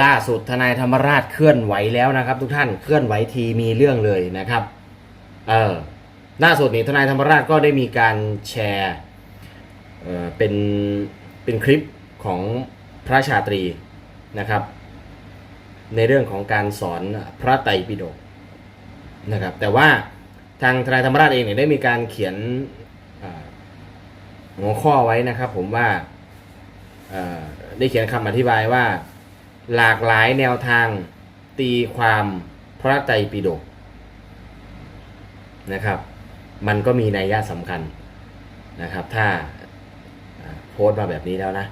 ล่าสุดทนายธรรมราชเคลื่อนไหวแล้วนะครับ ทุกท่านเคลื่อนไหวทีมีเรื่องเลยนะครับเออล่าสุดนี้ทนายธรรมราชก็ได้มีการแชร์เออเป็นเป็นคลิปของพระชาตรีนะครับ ในเรื่องของการสอนพระไตรปิฎกนะครับ แต่ว่าทางทนายธรรมราชเองเนี่ยได้มีการเขียนหัวข้อไว้นะครับ ผมว่าเออได้เขียนคำอธิบายว่า หลากหลายแนวทางตีความพระไตรปิฎกนะครับ มันก็มีนัยยะสำคัญนะครับ ถ้าโพสต์มาแบบนี้แล้วนะ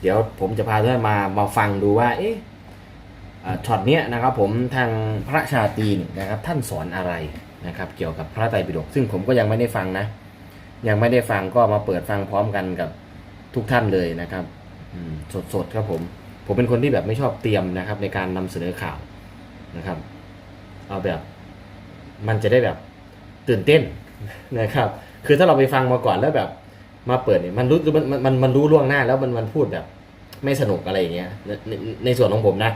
เดี๋ยวผมจะพาท่านมามาฟังดูว่า เอ๊ะช็อตเนี้ยนะครับผมทางพระชาตรีนนะครับ ท่านสอนอะไรนะครับ เกี่ยวกับพระไตรปิฎกซึ่งผมก็ยังไม่ได้ฟังนะ ยังไม่ได้ฟังก็มาเปิดฟังพร้อมกันกับทุกท่านเลยนะครับสดๆครับผม ผมเป็นคนที่แบบไม่ชอบเตรียมนะครับ ในการนำเสนอข่าวนะครับ เอาแบบมันจะได้แบบตื่นเต้นนะครับ คือถ้าเราไปฟังมาก่อนแล้วแบบมาเปิดเนี่ยมันรู้มันมันมันรู้ล่วงหน้าแล้วมันมันพูดแบบ ไม่สนุกอะไรอย่างเงี้ยในในในส่วนของผมนะ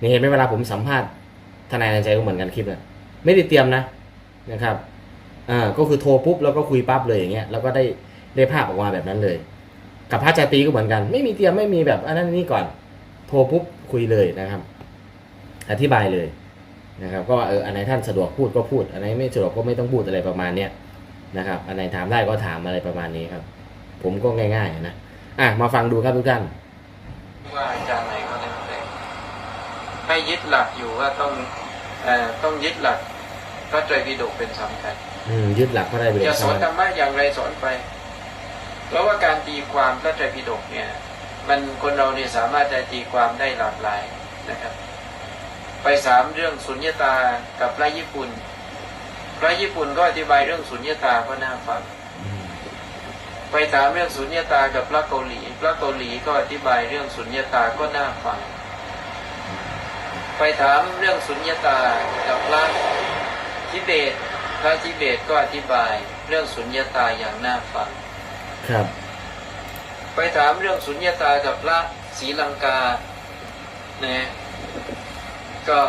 นี่เห็นไหมเวลาผมสัมภาษณ์ทนายในใจก็เหมือนกันคลิปเนี่ยไม่ได้เตรียมนะนะครับอ่าก็คือโทรปุ๊บแล้วก็คุยปั๊บเลยอย่างเงี้ยแล้วก็ได้ได้ภาพออกมาแบบนั้นเลย กับพระจาตีก็เหมือนกัน ไม่มีเตรียมไม่มีแบบอันนั้นนี่ก่อน โทรปุ๊บคุยเลยนะครับ อธิบายเลยนะครับ ก็ว่าเอออันไหนท่านสะดวกพูดก็พูด อันไหนไม่สะดวกก็ไม่ต้องพูดอะไรประมาณเนี้ยนะครับ อันไหนถามได้ก็ถามอะไรประมาณนี้ครับ ผมก็ง่ายๆนะอะมาฟังดูครับทุกท่านว่าอาจารย์ไหนก็แล้วแต่ให้ยึดหลักอยู่ว่าต้องเอ่อต้องยึดหลักพระไตรปิฎกเป็นสำคัญอืมยึดหลักพระไตรปิฎกจะสอนธรรมะอย่างไรสอนไป เพราะว่าการตีความพระไตรปิฎกเนี่ย มันคนเราเนี่ยสามารถจะตีความได้หลากหลายนะครับ ไปสามเรื่องสุญญตากับพระญี่ปุ่น พระญี่ปุ่นก็อธิบายเรื่องสุญญตาก็น่าฟังไปถามเรื่องสุญญตากับพระเกาหลี พระเกาหลีก็อธิบายเรื่องสุญญตาก็น่าฟัง ไปถามเรื่องสุญญตากับพระทิเบต พระทิเบตก็อธิบายเรื่องสุญญตาอย่างน่าฟัง ครับ ไปถามเรื่องสุญญตากับพระศรีลังกานะก็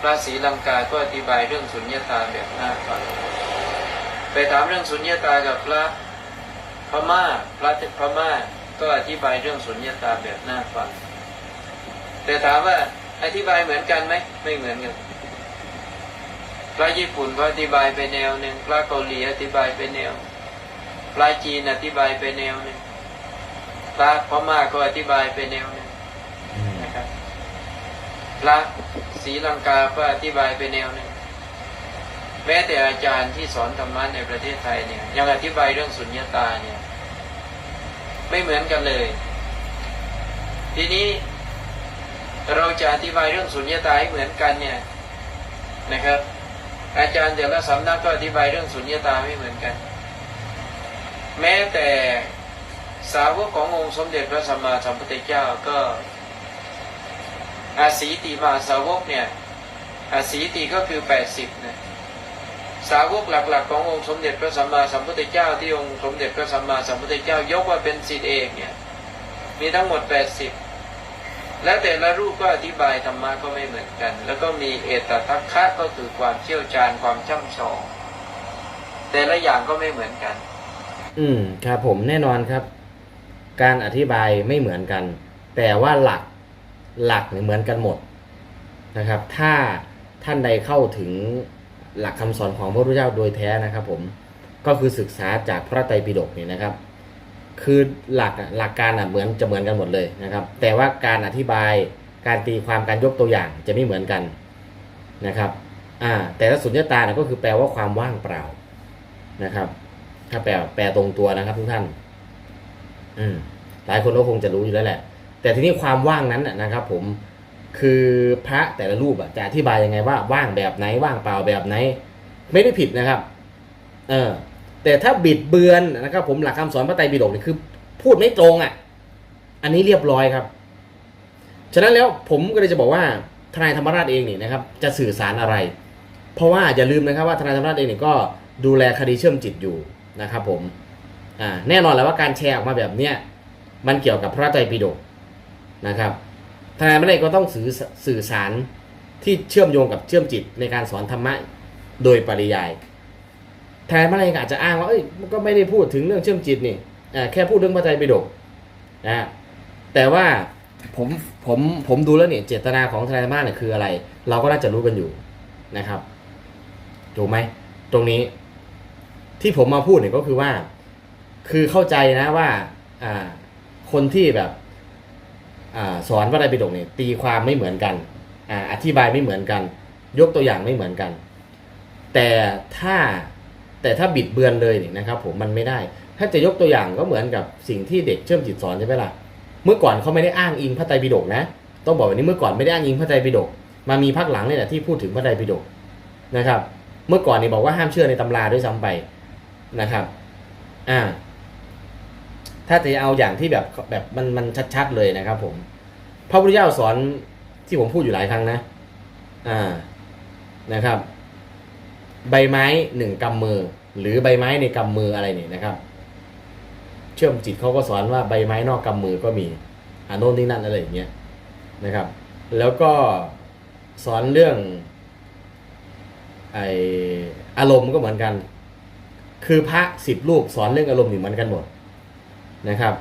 พระศรีลังกาก็อธิบายเรื่องสุญญตาแบบน่าฟังไปถามเรื่องสุญญตากับพระพม่าพระพม่าก็อธิบายเรื่องสุญญตาแบบน่าฟังแต่ถามว่าอธิบายเหมือนกันไหมไม่เหมือนกันพระญี่ปุ่นก็อธิบายไปแนวหนึ่งพระเกาหลีอธิบายไปแนวพระจีนอธิบายไปแนวหนึ่ง พระพม่าก็อธิบายไปแนวหนึ่งอืมนะครับพระศรีลังกาก็อธิบายไปแนวหนึ่งแม้แต่อาจารย์ที่สอนธรรมะในประเทศไทยเนี่ย ยังอธิบายเรื่องสุญญตาเนี่ย ไม่เหมือนกันเลย ทีนี้เราจะอธิบายเรื่องสุญญตาให้เหมือนกันเนี่ยนะครับ อาจารย์แต่ละสำนักก็อธิบายเรื่องสุญญตาไม่เหมือนกัน แม้แต่ สาวกขององค์สมเด็จพระสัมมาสัมพุทธเจ้าก็อาศีติมาสาวกเนี่ยอาศีติก็คือแปดสิบนะสาวกหลักๆ ขององค์สมเด็จพระสัมมาสัมพุทธเจ้าที่องค์สมเด็จพระสัมมาสัมพุทธเจ้ายกว่าเป็นสิทธิเอกเนี่ยมีทั้งหมดแปดสิบและแต่ละรูปก็อธิบายธรรมะก็ไม่เหมือนกัน แล้วก็มีเอตทัคคะก็คือความเชี่ยวชาญความช่ำชองแต่ละอย่างก็ไม่เหมือนกัน อืมครับผมแน่นอนครับ การอธิบายไม่เหมือนกัน แต่ว่าหลักหลักเหมือนกันหมดนะครับ ถ้าท่านใดเข้าถึงหลักคำสอนของพระพุทธเจ้าโดยแท้นะครับ ผมก็คือศึกษาจากพระไตรปิฎกนี่นะครับ คือหลักหลักการอะเหมือนจะเหมือนกันหมดเลยนะครับ แต่ว่าการอธิบายการตีความการยกตัวอย่างจะไม่เหมือนกันนะครับอ่าแต่ถ้าสุญญตาเนี่ยก็คือแปลว่าความว่างเปล่านะครับ ถ้าแปลแปลตรงตัวนะครับทุกท่าน อืมหลายคนก็คงจะรู้อยู่แล้วแหละ แต่ทีนี้ความว่างนั้นนะครับ ผมคือพระแต่ละรูปอะจะอธิบายยังไงว่าว่างแบบไหนว่างเปล่าแบบไหน ไม่ได้ผิดนะครับ เออ แต่ถ้าบิดเบือนนะครับ ผมหลักคำสอนพระไตรปิฎกนี่คือ พูดไม่ตรงอะ อันนี้เรียบร้อยครับ ฉะนั้นแล้วผมก็เลยจะบอกว่าทนายธรรมราชเองนี่นะครับ จะสื่อสารอะไร เพราะว่าอย่าลืมนะครับว่าทนายธรรมราชเองนี่ก็ดูแลคดีเชื่อมจิตอยู่นะครับ ผม แน่นอนแล้วว่าการแชร์ออกมาแบบเนี้ยมันเกี่ยวกับพระไตรปิฎกนะครับทนายไม่ได้ก็ต้องสื่อสื่อสารที่เชื่อมโยงกับเชื่อมจิตในการสอนธรรมะโดยปริยายทนายไม่ได้ก็อาจจะอ้างว่าเอ้ยมันก็ไม่ได้พูดถึงเรื่องเชื่อมจิตนี่แค่พูดเรื่องพระไตรปิฎกนะแต่ว่าผมผมผมดูแล้วเนี่ยเจตนาของทนายธรรมะเนี่ยคืออะไร เราก็น่าจะรู้กันอยู่นะครับถูกไหมตรงนี้ที่ผมมาพูดเนี่ยก็คือว่า คือเข้าใจนะว่าอ่าคนที่แบบอ่าสอนพระไตรปิฎกเนี่ยตีความไม่เหมือนกันอ่าอธิบายไม่เหมือนกัน ยกตัวอย่างไม่เหมือนกัน แต่ถ้าแต่ถ้าบิดเบือนเลยเนี่ยนะครับผมมันไม่ได้ ถ้าจะยกตัวอย่างก็เหมือนกับสิ่งที่เด็กเชื่อมจิตสอนใช่ไหมล่ะเมื่อก่อนเขาไม่ได้อ้างอิงพระไตรปิฎกนะ ต้องบอกแบบนี้เมื่อก่อนไม่ได้อ้างอิงพระไตรปิฎกมามีพักหลังเนี่ยแหละที่พูดถึงพระไตรปิฎกนะครับ เมื่อก่อนเนี่ยบอกว่าห้ามเชื่อในตำราด้วยซ้ำไปนะครับ อ่า ถ้าจะเอาอย่างที่แบบแบบมันมันชัดๆเลยนะครับ ผม พระพุทธเจ้าสอนที่ผมพูดอยู่หลายครั้งนะ อ่านะครับ ใบไม้หนึ่งกำมือ หรือใบไม้ในกำมืออะไรเนี่ยนะครับ เชื่อมจิตเขาก็สอนว่าใบไม้นอกกำมือก็มีอาโน่นนี่นั่นอะไรอย่างเงี้ยนะครับ แล้วก็สอนเรื่องไออารมณ์ก็เหมือนกัน คือพระสิบรูปสอนเรื่องอารมณ์นี่เหมือนกันหมด นะครับ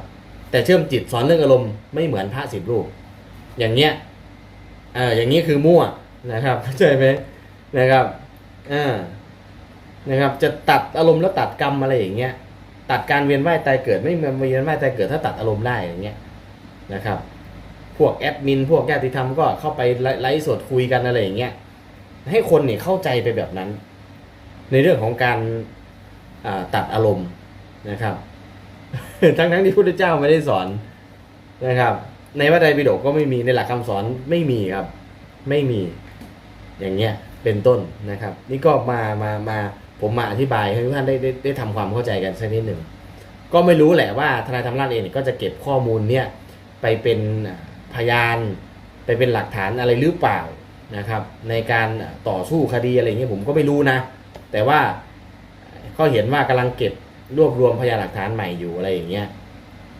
แต่เชื่อมจิตสอนเรื่องอารมณ์ไม่เหมือนพระสิบรูป อย่างเงี้ยเอออย่างนี้คือมั่วนะครับเข้าใจไหมนะครับอ่านะครับ จะตัดอารมณ์แล้วตัดกรรมอะไรอย่างเงี้ย ตัดการเวียนว่ายตายเกิดไม่เวียนว่ายตายเกิดถ้าตัดอารมณ์ได้อย่างเงี้ยนะครับ พวกแอดมิน พวกญาติธรรมก็เข้าไปไลฟ์สดคุยกันอะไรอย่างเงี้ยให้คนเนี่ยเข้าใจไปแบบนั้น ในเรื่องของการตัดอารมณ์นะครับ ทั้งทั้งๆที่พุทธเจ้าไม่ได้สอนนะครับ ในพระไตรปิฎกก็ไม่มีในหลักคำสอนไม่มีครับ ไม่มีอย่างเงี้ยเป็นต้นนะครับ นี่ก็มามามาผมมาอธิบายให้ทุกท่านได้ได้ได้ทำความเข้าใจกันสักนิดหนึ่งก็ไม่รู้แหละว่าทนายธรรมราชเองก็จะเก็บข้อมูลเนี่ยไปเป็นพยาน ไปเป็นหลักฐานอะไรหรือเปล่านะครับ ในการต่อสู้คดีอะไรเงี้ยผมก็ไม่รู้นะ แต่ว่าก็เห็นว่ากำลังเก็บ รวบรวมพยานหลักฐานใหม่อยู่อะไรอย่างเงี้ย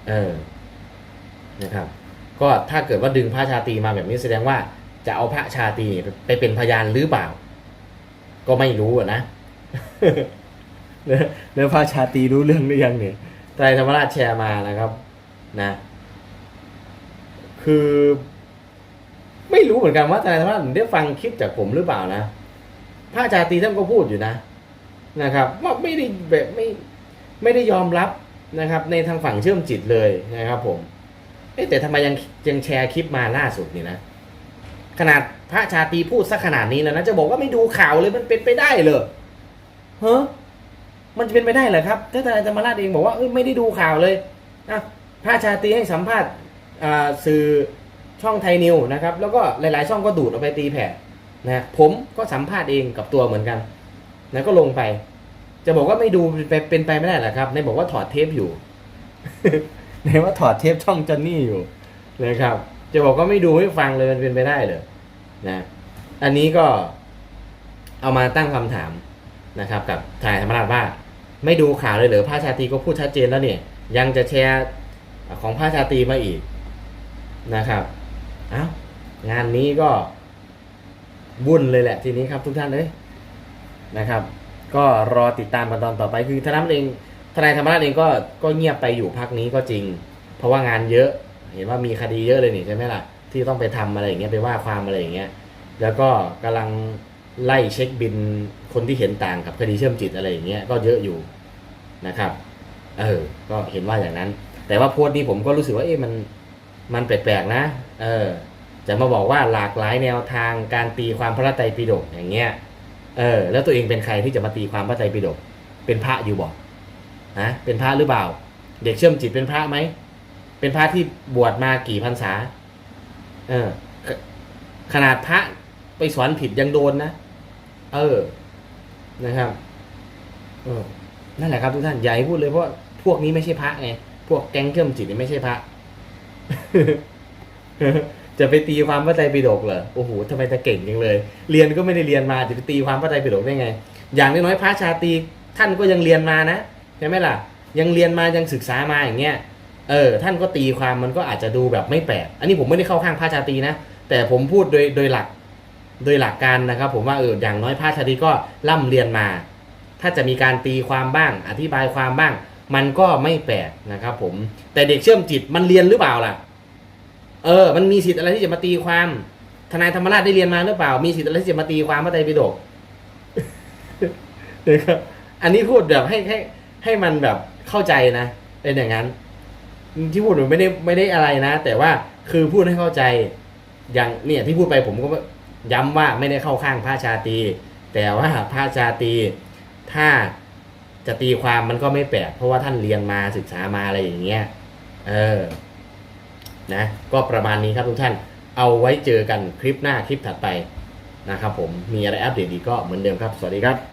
เออ นะครับ ก็ถ้าเกิดว่าดึงพระชาตรีมาแบบนี้แสดงว่าจะเอาพระชาตรีไปเป็นพยานหรือเปล่า ก็ไม่รู้อะนะเนื้อเนื้อพระชาตรีรู้เรื่องหรือยังเนี่ยไตรธรรมราชแชร์มานะครับ นะ คือ ไม่รู้เหมือนกันว่าไตรธรรมราชได้ฟังคลิปจากผมหรือเปล่านะพระชาตรีท่านก็พูดอยู่นะนะครับ ว่าไม่ได้แบบไม่ ไม่ได้ยอมรับนะครับ ในทางฝั่งเชื่อมจิตเลยนะครับ ผมเอ๊ะแต่ทำไมยังยังแชร์คลิปมาล่าสุดนี่นะ ขนาดพระชาตรีพูดสักขนาดนี้แล้วนะจะบอกว่าไม่ดูข่าวเลยมันเป็นไปได้เหรอเฮ้มันจะเป็นไปได้เหรอครับถ้าทนายธรรมราชเองบอกว่าเอ้ยไม่ได้ดูข่าวเลยอะพระชาตรีให้สัมภาษณ์สื่อช่องไทยนิวนะครับ แล้วก็หลาย ๆ ช่องก็ดูดเอาไปตีแผ่นะผมก็สัมภาษณ์เองกับตัวเหมือนกันนะก็ลงไป จะบอกว่าไม่ดูเป็นเป็นไปไม่ได้เหรอครับในบอกว่าถอดเทปอยู่ในว่าถอดเทปช่องจอนนี่อยู่นะครับ จะบอกว่าไม่ดูไม่ฟังเลยมันเป็นไปได้เหรอนะ อันนี้ก็เอามาตั้งคำถามนะครับ กับทนายธรรมราชว่า ไม่ดูข่าวเลยเหรอพระชาตรีก็พูดชัดเจนแล้วเนี่ย ยังจะแชร์ของพระชาตรีมาอีกนะครับเอ้างานนี้ก็วุ่นเลยแหละทีนี้ครับทุกท่านเลยนะครับ ก็รอติดตามกันตอนต่อไปคือทนายเองทนายธรรมราชเองก็ก็เงียบไปอยู่พักนี้ก็จริง เพราะว่างานเยอะเห็นว่ามีคดีเยอะเลยนี่ใช่ไหมล่ะที่ต้องไปทำอะไรอย่างเงี้ยไปว่าความอะไรอย่างเงี้ยแล้วก็กำลังไล่เช็คบินคนที่เห็นต่างกับคดีเชื่อมจิตอะไรอย่างเงี้ยก็เยอะอยู่นะครับ เออ ก็เห็นว่าอย่างนั้น แต่ว่าโพสต์นี้ผมก็รู้สึกว่าเอ๊ะมันมันแปลกๆนะ เออ จะมาบอกว่าหลากหลายแนวทางการตีความพระไตรปิฎกอย่างเงี้ย เออ แล้วตัวเองเป็นใครที่จะมาตีความพระไตรปิฎกเป็นพระอยู่บอกฮะเป็นพระหรือเปล่า เด็กเชื่อมจิตเป็นพระไหมเป็นพระที่บวชมากี่พรรษา เออขขนาดพระไปสอนผิดยังโดนนะเออนะครับ เออนั่นแหละครับทุกท่านอย่าให้พูดเลยเพราะพวกนี้ไม่ใช่พระไงพวกแก๊งเชื่อมจิตนี่ไม่ใช่พระ จะไปตีความพระไตรปิฎกเหรอโอ้โหทำไมจะเก่งจังเลย เรียนก็ไม่ได้เรียนมาจะไปตีความพระไตรปิฎกได้ไง อย่างน้อยๆพระชาตรีท่านก็ยังเรียนมานะใช่ไหมล่ะ ยังเรียนมายังศึกษามาอย่างเงี้ยเออท่านก็ตีความมันก็อาจจะดูแบบไม่แปลกอันนี้ผมไม่ได้เข้าข้างพระชาตรีนะ แต่ผมพูดโดยโดยหลักโดยหลักการนะครับ ผมว่าเอออย่างน้อยพระชาตรีก็ร่ำเรียนมา ถ้าจะมีการตีความบ้าง อธิบายความบ้าง มันก็ไม่แปลกนะครับ ผมแต่เด็กเชื่อมจิตมันเรียนหรือเปล่าล่ะ เออ มันมีสิทธิ์อะไรที่จะมาตีความ ทนายธรรมราชได้เรียนมาหรือเปล่า มีสิทธิ์อะไรที่จะมาตีความพระไตรปิฎกนะครับ อันนี้พูดแบบให้ให้ให้มันแบบเข้าใจนะเป็นอย่างนั้น ที่พูดหนูไม่ได้ไม่ได้อะไรนะ แต่ว่าคือพูดให้เข้าใจ อย่างเนี่ยที่พูดไปผมก็ย้ำว่าไม่ได้เข้าข้างพระชาตี แต่ว่าพระชาตีถ้าจะตีความมันก็ไม่แปลกเพราะว่าท่านเรียนมาศึกษามาอะไรอย่างเงี้ย เออ นะก็ประมาณนี้ครับทุกท่านเอาไว้เจอกันคลิปหน้าคลิปถัดไปนะครับผมมีอะไรอัปเดตดีก็เหมือนเดิมครับ สวัสดีครับ